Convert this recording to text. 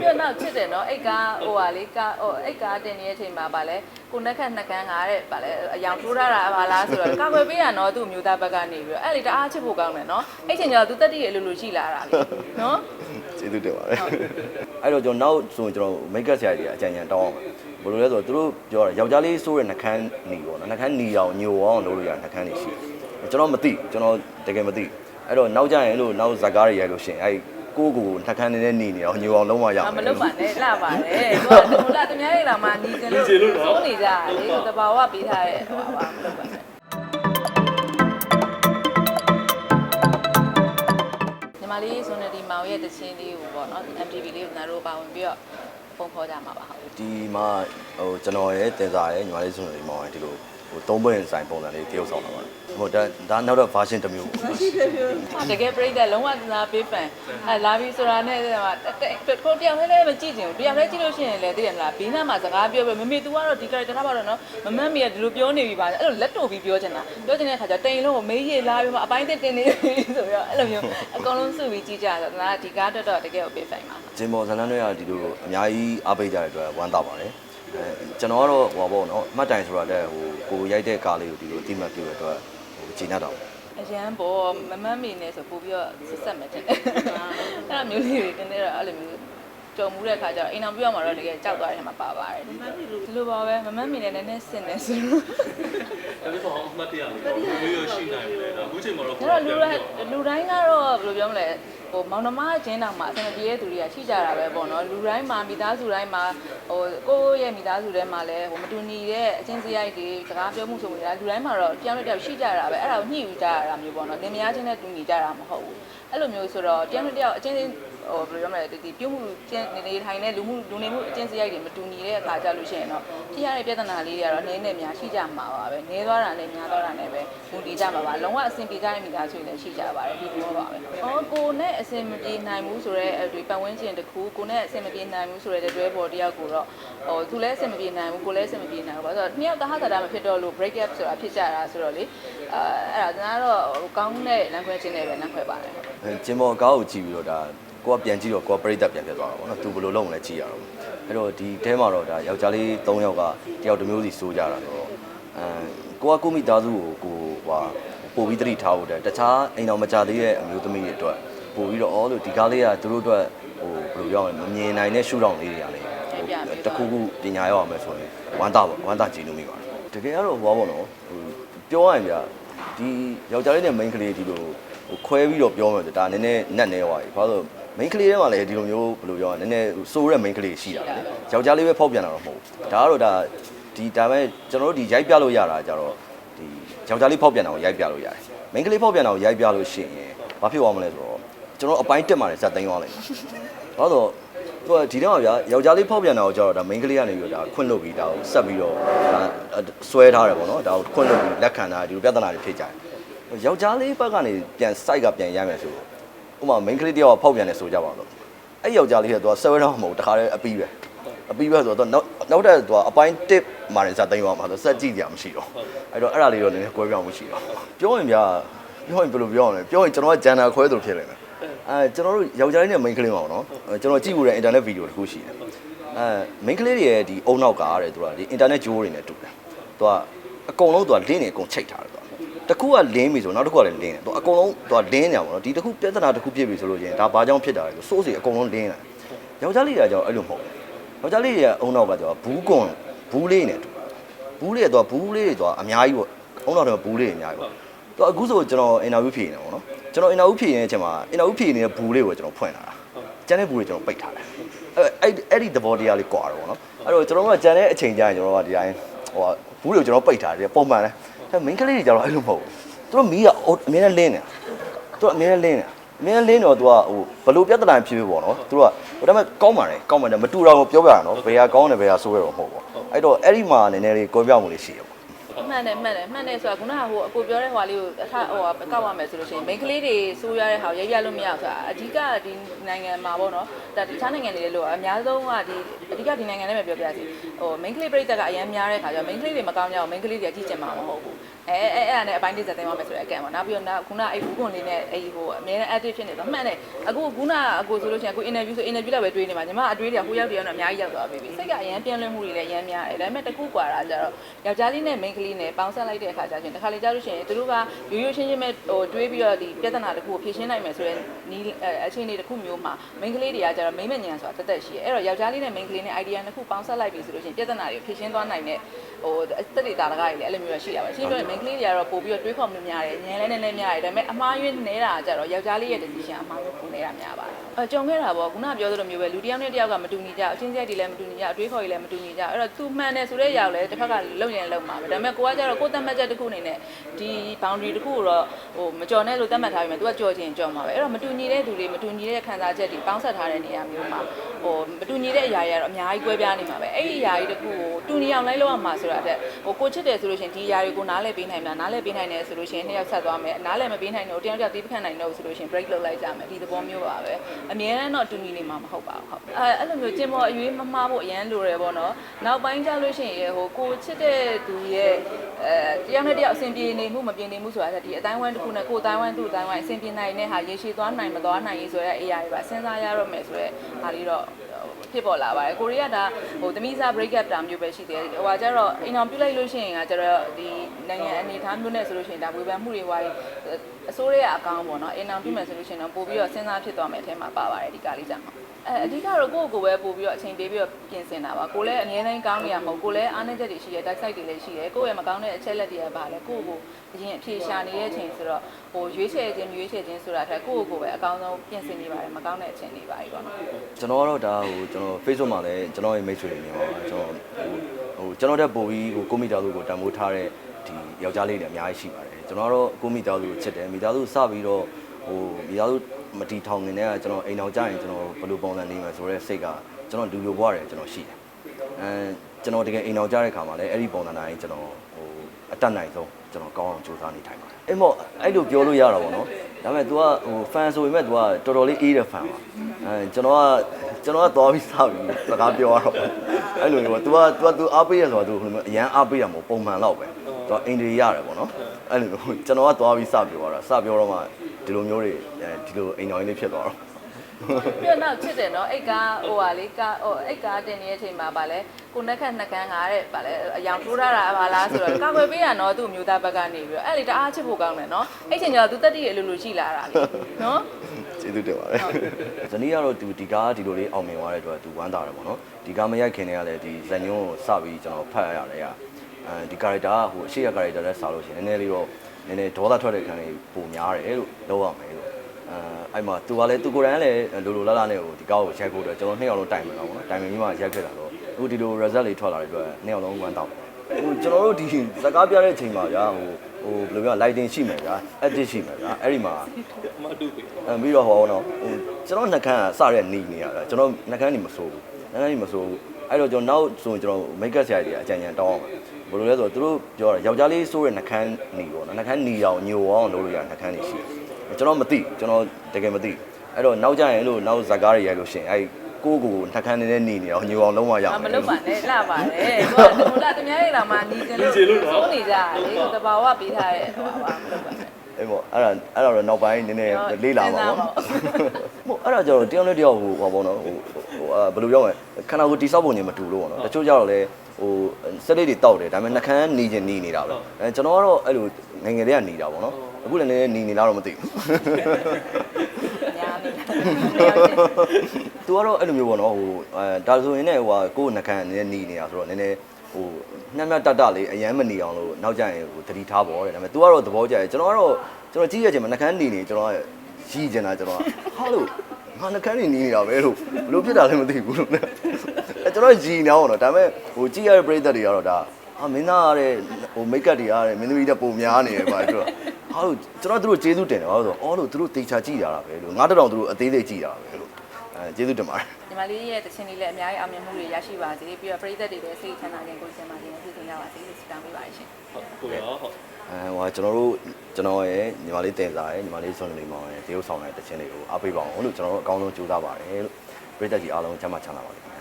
ပြတော့နောက်ချစ်တယ်နော်အိတ်ကားဟိုဟာလေးကားဟိုအိတ်ကားတင်နေတဲ့အချိန်မှာဗာလဲကိုနှက်ခတ်နှက်ကန်းကတဲ့ဗာလဲအယောင်ထိုးရတာဗာလားဆိုတော့ကာကွယ်ပေးရနော်သူ့မျိုးသားဘက်ကနေပြီးတော့အဲ့လေတအားချစ်ဖို့ကောင်းတယ်နော်အဲ့ချိန်ကျတော့သူတက်တည့်ရဲ့လိုလိုရှိလာတာလေနော်ကျေးဇူးတင်ပါတယ်အဲ့တော့ကျွန်တော်နောက်ဆိုကျွန်တော်မိတ်ကပ်ဆရာကြီးအကြံဉာဏ်တောင်းအောင်ဘယ်လိုလဲဆိုတော့သူတို့ပြောတာယောက်ျားလေးစိုးရနှကန်းနေပေါ့နော်နှကန်းနေအောင်ညိုအောင်လုပ်လို့ရနှကန်းနေရှိကျွန်တော်မသိကျွန်တော်တကယ်မသိအဲ့တော့နောက်ကြရင်လို့နောက်ဇာကားတွေရိုက်လို့ရှင်အဲ့ ကိုကိုနှကန်းနေနဲ့หนีနေအောင်ညိုအောင်လုံးဝရအောင် မလုပ်ပါနဲ့လှပါတယ်သူကဟိုလာသူများရဲ့လာမှညီကလို့စိုးနေကြလေတဘာဝပေးထားတဲ့ဟိုပါမလုပ်ပါနဲ့ညီမလေးဆိုနေဒီမောင်ရဲ့တခြင်းလေးကိုပေါ့နော် MTV လေးကိုငါတို့ပါဝင်ပြီးတော့ပုံဖော်ကြမှာပါဟုတ် ဒီမှာဟိုကျွန်တော်ရဲ့တင်စားရဲ့ညီမလေးဆိုနေဒီမောင်ရဲ့ဒီလိုဟိုသုံးပွင့်ဆိုင်ပုံစံလေးတရုပ်ဆောင်လာပါတယ် ဟိုဒါဒါနောက်တော့ version တစ်မျိုးပေါ့တကယ်ပြိတ္တလုံးဝသနာပေးဖန်အဲလာပြီဆိုတာနဲ့ဟိုကိုတယောက်လေးလည်းမကြည့်ချင်ဘူးတယောက်လေးကြည့်လို့ရှိရင်လည်းသိရမလားဘေးနားမှာစကားပြောပဲမမေ तू ကတော့ဒီ character ထားပါတော့နော်မမတ်မီကဒီလိုပြောနေပြီပါအဲ့လိုလက်တို့ပြီးပြောချင်တာပြောချင်တဲ့ခါကျတိန်လုံးကိုမေးရလာပြီးမှအပိုင်းတက်တင်နေပြီဆိုပြီးတော့အဲ့လိုမျိုးအကုန်လုံးစုပြီးကြည့်ကြဆိုတော့ငါဒီကားတက်တော့တကယ်ကိုပေးဖန်ပါဂျင်မော်ဇလန်တွေကဒီလိုအများကြီးအားပေးကြတဲ့အတွက်ဝမ်းသာပါတယ်အဲကျွန်တော်ကတော့ဟိုပါပေါ့နော်အမှတ်တိုင်ဆိုတာတဲ့ဟိုကိုရိုက်တဲ့ကားလေးကိုဒီလိုအတိမတ်ပြုတဲ့အတွက် ဟိုဂျင်းတ်တော့အရန်ပေါ်မမတ်မီနဲ့ဆိုပို့ပြီးတော့ဆက်ဆက်မယ်တဲ့အဲ့ဒါမျိုးလေးတွေတင်းနေတော့အဲ့လိုမျိုးကြုံမှုတဲ့ခါကျတော့အိမ်အောင်ပြောရမှာတော့တကယ်ကြောက်သွားတဲ့မှာပါပါတယ်ဒီလိုပါပဲမမတ်မီနဲ့နည်းနည်းဆင်နေဆိုတော့အဲ့ဒီပေါ့အမှတ်တရလေးပေါ့ရိုးရိုးရှိနိုင်တယ်ဒါအခုချိန်မှာတော့ဒါတော့လူတိုင်းလူတိုင်းကတော့ဘယ်လိုပြောမလဲ ဟိုမောင်နှမချင်းတောင်မှာအဆင်မပြေတဲ့သူတွေကရှိကြတာပဲပေါ့နော်လူတိုင်းမှာမိသားစုတိုင်းမှာဟိုကိုယ့်ရဲ့မိသားစုထဲမှာလည်းဟိုမတူညီတဲ့အချင်းစရိုက်တွေစကားပြောမှုဆိုမှုတွေကလူတိုင်းမှာတော့တယောက်နဲ့တယောက်ရှိကြတာပဲအဲ့ဒါကိုညှိယူကြရတာမျိုးပေါ့နော်လင်မယားချင်းနဲ့တူညီကြတာမဟုတ်ဘူးအဲ့လိုမျိုးဆိုတော့တယောက်နဲ့တယောက်အချင်းချင်းဟိုဘယ်လိုပြောမလဲဒီပြုမှုချင်းနေနေထိုင်တဲ့လူမှုလူနေမှုအချင်းစရိုက်တွေမတူညီတဲ့အခါကြလို့ရှိရင်တော့ဖြစ်ရတဲ့ပြဿနာလေးတွေကတော့နည်းနည်းများရှိကြမှာပါပဲနည်းသွားတာနဲ့များသွားတာနဲ့ပဲဝင်တည်ကြမှာပါလုံးဝအဆင်ပြေကြတဲ့မိသားစုတွေလည်းရှိကြပါတယ်ဒီလိုပါပဲ။အော်ကိုနဲ့အဆင်မပြေနိုင်ဘူးဆိုတော့ဒီပတ်ဝန်းကျင်တစ်ခုကိုနဲ့အဆင်မပြေနိုင်ဘူးဆိုတဲ့တွဲပေါ်တယောက်ကိုတော့ဟိုသူလည်းအဆင်မပြေနိုင်ဘူးကိုလည်းအဆင်မပြေနိုင်ဘူးဘာလို့ဆိုတော့နှစ်ယောက်တဟတာမဖြစ်တော့လို့ break up ဆိုတာဖြစ်ကြတာဆိုတော့လေအဲအဲ့ဒါကျွန်တော်ကတော့ကောင်းတဲ့လမ်းခွဲခြင်းနဲ့ပဲလမ်းခွဲပါတယ်အဲဂျင်မော်ကားကိုကြည့်ပြီးတော့ဒါကိုကပြန်ကြည့်တော့ကိုကပရိသတ်ပြန်ဖြစ်သွားတာပေါ့နော်သူဘယ်လိုလုပ်မလဲကြည့်ရတော့အဲ့တော့ဒီအဲမှာတော့ဒါယောက်ျားလေး၃ယောက်ကတယောက်တစ်မျိုးစီစိုးကြတာဆိုတော့အဲကိုကကိုမိသားစုကိုကိုဟာပို့ပြီးတတိထားဖို့တဲ့တခြားအိမ်တော်မကြသေးတဲ့အမျိုးသမီးတွေအတွက် ပို့ပြီးတော့အော်လို့ဒီကားလေးကသူတို့အတွက်ဟိုဘယ်လိုပြောရမလဲမမြင်နိုင်တဲ့ရှုထောင့်လေးတွေရတယ်တခုခုပညာရောက်အောင်မယ်ဆိုရင်ဝမ်းသာပါဝမ်းသာကြည့်လို့မိပါတယ်တကယ်ကတော့ဟိုပါပေါ့နော်ဟိုပြောရရင်ဗျဒီယောက်ျားလေးနဲ့မိန်းကလေးဒီလိုဟိုခွဲပြီးတော့ပြောမယ်ဆိုဒါနည်းနည်းနတ်နေသွားပြီဘာလို့မိန်းကလေးထဲမှာလည်းဒီလိုမျိုးဘယ်လိုပြောရလဲနည်းနည်းစိုးတဲ့မိန်းကလေးရှိတာလေယောက်ျားလေးပဲဖောက်ပြန်တာတော့မဟုတ်ဘူးဒါကတော့ဒါဒီဒါပေမဲ့ကျွန်တော်တို့ဒီရိုက်ပြလို့ရတာကြတော့ဒီယောက်ျားလေးဖောက်ပြန်တာကိုရိုက်ပြလို့ရတယ်မိန်းကလေးဖောက်ပြန်တာကိုရိုက်ပြလို့ရှိရင်ဘာဖြစ်သွားမလဲဆိုတော့ ကျွန်တော်အပိုင်းတက်မှလည်းဇက်သိမ်းသွားလိမ့်မယ်ဘာလို့သူကဒီတော့ဗျာယောက်ျားလေးဖောက်ပြန်တာကိုကြတော့ဒါမိန်းကလေးကနေပြီးတော့ဒါခွင့်လွတ်ပြီးဒါကိုဆက်ပြီးတော့ဒါဆွဲထားတယ်ပေါ့နော်ဒါကိုခွင့်လွတ်ပြီးလက်ခံတာဒီလိုပြဿနာတွေဖြစ်ကြတယ်ယောက်ျားလေးဘက်ကနေပြန်စိုက်ကပြန်ရမယ်ဆိုတော့ဥပမာ main ကလေးတယောက်ကဖောက်ပြန်နေဆိုကြပါတော့အဲ့ယောက်ျားလေးကသူကဆယ်ဝဲတော့မဟုတ်တခါတည်းအပီးပဲအပီးပဲဆိုတော့နောက်နောက်တဲ့သူကအပိုင်းတစ်မာရင်စသိမ်းသွားမှာဆိုစက်ကြည့်ကြမရှိတော့အဲ့တော့အဲ့ဒါလေးတော့နည်းနည်းကွဲပြောင်းမှုရှိတော့ပြောရင်ဗျာပြောရင်ဘယ်လိုပြောရမလဲပြောရင်ကျွန်တော်ကဂျန်နာခွဲသလိုဖြစ်နေတယ် အဲကျွန်တော်တို့ယောက်ျားလေးနဲ့ main ကလေးပါတော့ကျွန်တော်ကြည့်ဖို့တဲ့ internet video တခုရှိတယ်အဲ main ကလေးတွေရဲ့ဒီအုံနောက်ကတဲ့သူကဒီ internet ဂျိုးတွေနဲ့တူတယ်သူကအကုန်လုံးသူက link တွေအကုန်ချိတ်ထားတယ်သူကတစ်ခုကလင်းပြီဆိုနောက်တစ်ခုကလည်းလင်းတယ်သူအကုန်လုံးသူကလင်းနေပါတော့ဒီတစ်ခုပြဿနာတစ်ခုဖြစ်ပြီဆိုလို့ချင်းဒါဘာကြောင့်ဖြစ်တာလဲဆိုစိုးစီအကုန်လုံးလင်းလာယောက်ျားလေးကကြောအဲ့လိုမဟုတ်ဘူးယောက်ျားလေးရဲ့အုံနောက်ကကြောဘူးကွန်ဘူးလေးနဲ့တူဘူးလေးကတော့ဘူးလေးတွေတော့အများကြီးပေါ့အုံနောက်တော့ဘူးလေးတွေအများကြီးပေါ့ သူအခုဆိုကျွန်တော်အင်တာဗျူးဖြေနေပေါ့နော်ကျွန်တော်အင်တာဗျူးဖြေနေတဲ့အချိန်မှာအင်တာဗျူးဖြေနေတဲ့ဘူးလေးကိုကျွန်တော်ဖွင့်လာတာကျန်တဲ့ဘူးတွေကျွန်တော်ပိတ်ထားတယ်အဲ့အဲ့ဒီသဘောတရားလေးကွာတော့ပေါ့နော်အဲ့တော့ကျွန်တော်ကကျန်တဲ့အချိန်ကျရင်ကျွန်တော်ကဒီတိုင်းဟိုဘူးတွေကိုကျွန်တော်ပိတ်ထားတယ်ပုံမှန်လဲအဲမင်းကလေးတွေကျတော့အဲ့လိုမဟုတ်ဘူးသူတို့မီးကအမြဲတမ်းလင်းနေတာသူတို့အမြဲတမ်းလင်းနေတာအမြဲတမ်းလင်းတော့သူကဟိုဘလို့ပြဿနာဖြစ်ဖြစ်ပေါ့နော်သူတို့ကဟိုဒါပေမဲ့ကောင်းပါတယ်ကောင်းပါတယ်မတူတော့ပြောပြရနော်ဘယ်ဟာကောင်းတယ်ဘယ်ဟာဆိုးရတော့မဟုတ်ဘူးအဲ့တော့အဲ့ဒီမှာနည်းနည်းလေးကွဲပြားမှုလေးရှိရပေါ့ မှန်တယ်မှန်တယ်မှန်တယ်ဆိုတာခုနကဟိုအကိုပြောတဲ့ဟိုလေးကိုအခဟိုကောက်ရမယ်ဆိုလို့ရှိရင် main ကလေးတွေစိုးရတဲ့ဟာကိုရိုက်ပြလို့မရဘူးဆိုတာအဓိကဒီနိုင်ငံမှာပေါ့နော်ဒါတခြားနိုင်ငံတွေလို့အများဆုံးကဒီအဓိကဒီနိုင်ငံထဲမှာပြောပြစီဟို main ကလေးပြိတ္တကအရင်များတဲ့ခါကျတော့ main ကလေးတွေမကောင်းကြအောင် main ကလေးတွေကကြည့်ကြမှာမဟုတ်ဘူးအဲအဲအဲ့ဒါနဲ့အပိုင်းတစ်သက်သိမ်းပါမယ်ဆိုတဲ့အကန့်ပေါ့နောက်ပြီးတော့နောက်ခုနအဲ့ဘူးပွန်လေးနဲ့အဲ့ဒီဟိုအများနဲ့ active ဖြစ်နေတော့မှန်တယ်အခုခုနအကိုဆိုလို့ရှိရင်အခု interview ဆို interview လောက်ပဲတွေးနေမှာညီမအတွေးတွေကဟိုရောက်တရောက်တော့အများကြီးရောက်သွားပြီစိတ်ကအရန်ပြန်လွှင့်မှုတွေလည်းအရန်များတယ်ဒါပေမဲ့တခုကွာတာကြတော့ယောက်ျားလေးနဲ့ main ကလေးနဲ့ပေါင်းဆက်လိုက်တဲ့အခါကျချင်းတစ်ခါလေကြာလို့ရှိရင်သူတို့ကရိုးရိုးရှင်းရှင်းပဲဟိုတွေးပြီးတော့ဒီပြဿနာတစ်ခုကိုဖြေရှင်းနိုင်မယ်ဆိုတဲ့နီးအခြေအနေတစ်ခုမျိုးမှာ main ကလေးတွေကကြတော့ main မညံဆိုတာတက်တက်ရှိတယ်အဲ့တော့ယောက်ျားလေးနဲ့ main ကလေးနဲ့ idea နှစ်ခုပေါင်းဆက်လိုက်ပြီဆိုလို့ရှိရင်ပြဿနာတွေကိုဖြေရှင်းသွားနိုင်တဲ့ဟိုတက်တွေတာတကားတွေလည်းအဲ့လိုမျိုးရှိတာပါရှင်းပြောရင် main ကလေးတွေကတော့ပို့ပြီးတော့တွေးခေါ်မှုများတယ်ညံလဲနည်းနည်းများတယ်ဒါပေမဲ့အမှားယွင်းနေတာကြတော့ယောက်ျားလေးရဲ့ decision အမှားယွင်းပုံနေတာများပါတယ်အကြုံခဲ့တာပေါ့ခုနပြောသလိုမျိုးပဲလူတစ်ယောက်နဲ့တစ်ယောက်ကမတူညီကြအချင်းချင်းတွေလည်းမတူညီကြအတွေးခေါ်တွေလည်းမတူညီကြအဲ့တော့သူမှန်တယ်ဆိုတဲ့ຢာကိုလည်းတစ်ဖက်ကလုံရင်လုံမှာပဲဒါပေမဲ့ကိုကကြတော့ကိုယ်သတ်မှတ်ချက်တစ်ခုအနေနဲ့ဒီ boundary တစ်ခုကိုတော့ဟိုမကြော်နဲ့လို့သတ်မှတ်ထားပြီးမှ तू ကကြော်ချင်ကြော်မှာပဲအဲ့တော့မတူညီတဲ့သူတွေမတူညီတဲ့ခံစားချက်တွေပေါင်းဆက်ထားတဲ့နေရာမျိုးမှာဟိုမတူညီတဲ့အရာတွေကတော့အများကြီးကွဲပြားနေမှာပဲအဲ့ဒီအရာကြီးတစ်ခုကိုတူညီအောင်လိုက်လို့ရမှာဆိုတာတဲ့ဟိုကိုချစ်တယ်ဆိုလို့ရှိရင်ဒီအရာတွေကိုနားလည်ပေးနိုင်မှာနားလည်ပေးနိုင်တယ်ဆိုလို့ရှိရင်နှစ်ယောက်ဆက်သွားမယ်နားလည်မပေးနိုင်တော့တယောက်တယောက်တီးပခတ်နိုင်တော့ဆိုလို့ရှိရင် break လုပ်လိုက်ကြမယ်ဒီသဘောမျိုးပါပဲအများအားတော့တူညီနေမှာမဟုတ်ပါဘူးဟုတ်အဲအဲ့လိုမျိုးကျင်ပေါ်အရွေးမမှားဖို့အရန်လိုတယ်ပေါ့နော်နောက်ပိုင်းကျလို့ရှိရင်ဟိုကိုချစ်တဲ့သူရဲ့အဲတယောက်နဲ့တယောက်အဆင်ပြေနေမှုမပြေနေမှုဆိုတာဒီအတိုင်းဝိုင်းတစ်ခုနဲ့ကိုယ်တိုင်းဝိုင်းသူ့အတိုင်းဝိုင်းအဆင်ပြေနိုင်တဲ့ဟာရေရှည်သွားနိုင်မသွားနိုင်ရေးဆိုတဲ့အရာတွေပါစဉ်းစားရတော့မယ်ဆိုတော့ဟာလေးတော့ ဖြစ်ပေါ်လာပါတယ်ကိုရီးယားဒါဟိုသမီးစား break up တာမျိုးပဲရှိတယ်ဟိုကကျတော့အိမ်အောင်ပြုတ်လိုက်လို့ရှိရင်ကကျတော့ဒီနိုင်ငံအနေထားမျိုးနဲ့ဆိုလို့ရှိရင်ဒါဝေဖန်မှုတွေဝိုင်းအစိုးရအကောင်းပေါ့နော်အိမ်အောင်ပြုတ်မယ်ဆိုလို့ရှိရင်တော့ပို့ပြီးတော့စဉ်းစားဖြစ်သွားမယ်အထင်မှာပါပါတယ်ဒီကားလေးကြောင့်အဲအဓိကတော့ကိုယ့်ကိုယ်ပဲပို့ပြီးတော့အချိန်ပေးပြီးတော့ပြင်ဆင်တာပါကိုလည်းအငြင်းတိုင်းကောင်းနေရမဟုတ်ကိုလည်းအားနည်းချက်တွေရှိတယ် dark side တွေလည်းရှိတယ်ကိုယ့်ရဲ့မကောင်းတဲ့အချက်လက်တွေကပါလဲကိုယ့်ကိုအရင်အဖြေရှာနေတဲ့အချိန်ဆိုတော့ဟိုရွေးချယ်ခြင်းရွေးချယ်ခြင်းဆိုတာထက်ကိုယ့်ကိုယ်ပဲအကောင်းဆုံးပြင်ဆင်နေပါတယ်မကောင်းတဲ့အချိန်တွေပါပြီပေါ့နော်ကျွန်တော်ကတော့ဒါဟိုကျွန်တော် Facebook မှာလည်းကျွန်တော်ရဲ့မိတ်ဆွေတွေနေပါပါကျွန်တော်ဟိုကျွန်တော်တက်ပို့ပြီးဟိုကိုမိသားစုကိုတန်ဖိုးထားတဲ့ဒီယောက်ျားလေးတွေအများကြီးရှိပါတယ် ကျွန်တော်ကတော့ကိုမိသားစုကိုချစ်တယ်မိသားစုစပြီးတော့ဟိုမိသားစုမတီထောင်နေတဲ့ကကျွန်တော်အိမ်အောင်ကြရင်ကျွန်တော်ဘယ်လိုပုံစံနေမှာဆိုတော့စိတ်ကကျွန်တော်လူလိုဘွားတယ်ကျွန်တော်ရှိတယ်အဲကျွန်တော်တကယ်အိမ်အောင်ကြတဲ့ခါမှာလည်းအဲ့ဒီပုံစံတိုင်းကျွန်တော်ဟိုအတက်နိုင်ဆုံးကျွန်တော်ကောင်းအောင်စူးစမ်းနေထိုင်ပါတယ်အဲ့မော့အဲ့လိုပြောလို့ရတာပေါ့နော်ဒါပေမဲ့ तू ကဟို fan ဆိုပေမဲ့ तू ကတော်တော်လေးအေးတဲ့ fan ပါအဲကျွန်တော်ကကျွန်တော်ကသွားပြီးစပြီးစကားပြောရတော့အဲ့လိုမျိုး तू က तू က तू အားပေးရဆိုတာ तू အရန်အားပေးရမှာပုံမှန်တော့ပဲ तू အိမ်တွေရတယ်ပေါ့နော် အဲ့လိုမျိုးကျွန်တော်ကသွားပြီးစပြောရတာစပြောတော့မှဒီလိုမျိုးတွေဒီလိုအိမ်တော်ရင်းလေးဖြစ်သွားတော့ပြီးတော့နောက်ချစ်တယ်နော်အိတ်ကားဟိုဟာလေးကားဟိုအိတ်ကားတင်နေတဲ့အချိန်မှာဗာလဲကိုနှက်ခက်နှက်ကန်းကားတဲ့ဗာလဲအယောင်ထိုးထားတာဗာလားဆိုတော့ကာကွယ်ပေးရနော်သူ့မျိုးသားဘက်ကနေပြီးတော့အဲ့လေတအားချစ်ဖို့ကောင်းတယ်နော်အဲ့ချိန်ကျတော့သူတက်တည့်ရအလိုလိုရှိလာတာလေနော်ကျေးဇူးတင်ပါတယ်ဇနီးကတော့သူဒီကားဒီလိုလေးအောင်မြင်သွားတဲ့အတွက်သူဝမ်းသာတယ်ပေါ့နော်ဒီကားမရိုက်ခင်တည်းကလည်းဒီဇညွန်းကိုစပြီးကျွန်တော်ဖတ်ရရတယ်က အဲဒီ character ကဟိုအရှိရ character နဲ့စာလို့ရှိရင်နည်းနည်းလေးတော့နည်းနည်းဒေါသထွက်တဲ့ခံလေးပုံများတယ်လို့လောက်ရမယ်လို့အဲအဲ့မှာသူကလည်းသူကိုယ်တိုင်ကလည်းလိုလိုလားလားနဲ့ဟိုဒီကားကိုရိုက်ဖို့အတွက်ကျွန်တော်နှစ်ယောက်လုံးတိုင်မယ်တော့ပေါ့နော်တိုင်မယ်ပြီးမှရိုက်ခဲ့တာတော့အခုဒီလို result လေးထွက်လာတဲ့အတွက်နှစ်ယောက်လုံးဝမ်းတောက်ဟိုကျွန်တော်တို့ဒီစကားပြတဲ့အချိန်မှာဗျာဟိုဟိုဘယ်လိုပြော lighting ရှိမယ်ဗျာ edit ရှိမယ်ဗျာအဲ့ဒီမှာမတူပြီအဲပြီးတော့ဟောတော့ဟိုကျွန်တော်နှကန်းကစတဲ့နေနေရတာကျွန်တော်နှကန်းနေမစိုးဘူးနှကန်းနေမစိုးဘူးအဲ့တော့ကျွန်တော်နောက်ဆိုရင်ကျွန်တော်မိတ်ကပ်ဆရာကြီးတွေအကြံဉာဏ်တောင်းအောင် ဘယ်လိုလဲဆိုတော့သူတို့ပြောတာယောက်ျားလေးစိုးတဲ့နှကန်းနေပေါ့နော်နှကန်းနေအောင်ညိုအောင်လုပ်လို့ရနှကန်းနေရှိတယ်ကျွန်တော်မသိကျွန်တော်တကယ်မသိအဲ့တော့နောက်ကြရင်လို့နောက်ဇာကားတွေရိုက်လို့ရှိရင်အဲ့ကိုကိုနှကန်းနေနဲ့နေနေအောင်ညိုအောင်လုံးဝရအောင်မလုပ်ပါနဲ့လှပါတယ်ဟိုကဟိုလာတများရတာမှနီးကြလို့စိုးနေကြလေဟိုတဘာဝပေးထားတဲ့ဟိုပါမလုပ်ပါနဲ့အဲ့ပေါ့အဲ့ဒါအဲ့ဒါတော့နောက်ပိုင်းနည်းနည်းလေးလာပါပေါ့ဟုတ်အဲ့ဒါကျတော့တယောက်နဲ့တယောက်ဟိုဟောပေါ့နော်ဟိုဟိုအာဘယ်လိုပြောမလဲခန္ဓာကိုယ်တိဆောက်ပုံချင်းမတူလို့ပေါ့နော်တချို့ကျတော့လေ ဟိုစက်လေးတွေတောက်တယ်ဒါပေမဲ့နှကန်းနေချင်းနေနေတာပဲအဲကျွန်တော်ကတော့အဲ့လိုငယ်ငယ်လေးကနေတာပေါ့နော်အခုလည်းနည်းနည်းနေနေလားတော့မသိဘူးညာနေသူကတော့အဲ့လိုမျိုးပေါ့နော်ဟိုအဲဒါဆိုရင်လည်းဟိုဟာကိုယ်နှကန်းနည်းနည်းနေနေတာဆိုတော့နည်းနည်းဟိုနှက်နှက်တတလေးအရန်မနေအောင်လို့နောက်ကျရင်ဟိုတတိထားပေါ့တဲ့ဒါပေမဲ့ तू ကတော့သဘောကျတယ်ကျွန်တော်ကတော့ကျွန်တော်ကြည့်ရချိန်မှာနှကန်းနေနေကျွန်တော်ရီးကျင်တာကျွန်တော်ဟာလို့ငါနှကန်းနေနေနေတာပဲလို့ဘလို့ဖြစ်တာလဲမသိဘူးလို့အဲ ကျွန်တော်ရီးနေအောင်တော့ဒါပေမဲ့ဟိုကြည့်ရတဲ့ပရိသတ်တွေကတော့ဒါဟာမင်းသားရတဲ့ဟိုမိတ်ကပ်တွေရတဲ့မင်းသမီးတွေပုံများနေတယ်ပါဆိုတော့ဟာလို့ကျွန်တော်တို့ကျေးဇူးတင်တယ်ဘာလို့ဆိုတော့အော်လို့သူတို့တေချာကြည့်ရတာပဲလို့ငါတောင်သူတို့အသေးသေးကြည့်ရတာပဲလို့အဲကျေးဇူးတင်ပါတယ်ညီမလေးရဲ့တခြင်းလေးလည်းအများကြီးအောင်မြင်မှုတွေရရှိပါစေပြီးတော့ပရိသတ်တွေလည်းစိတ်ချမ်းသာခြင်းကိုယ်ချမ်းသာခြင်းဖြစ်စေရပါစေလို့ဆုတောင်းပေးပါရှင်ဟုတ်ကိုရောဟုတ်အဲဟိုကျွန်တော်တို့ကျွန်တော်ရဲ့ညီမလေးတင်စားရဲ့ညီမလေးဆွန်နေမောင်ရဲ့တရုပ်ဆောင်တဲ့တခြင်းတွေကိုအားပေးပါအောင်လို့ကျွန်တော်တို့အကောင်းဆုံးကြိုးစားပါတယ်လို့ပြည်သက်ကြီးအားလုံးချမ်းသာချမ်းသာပါစေ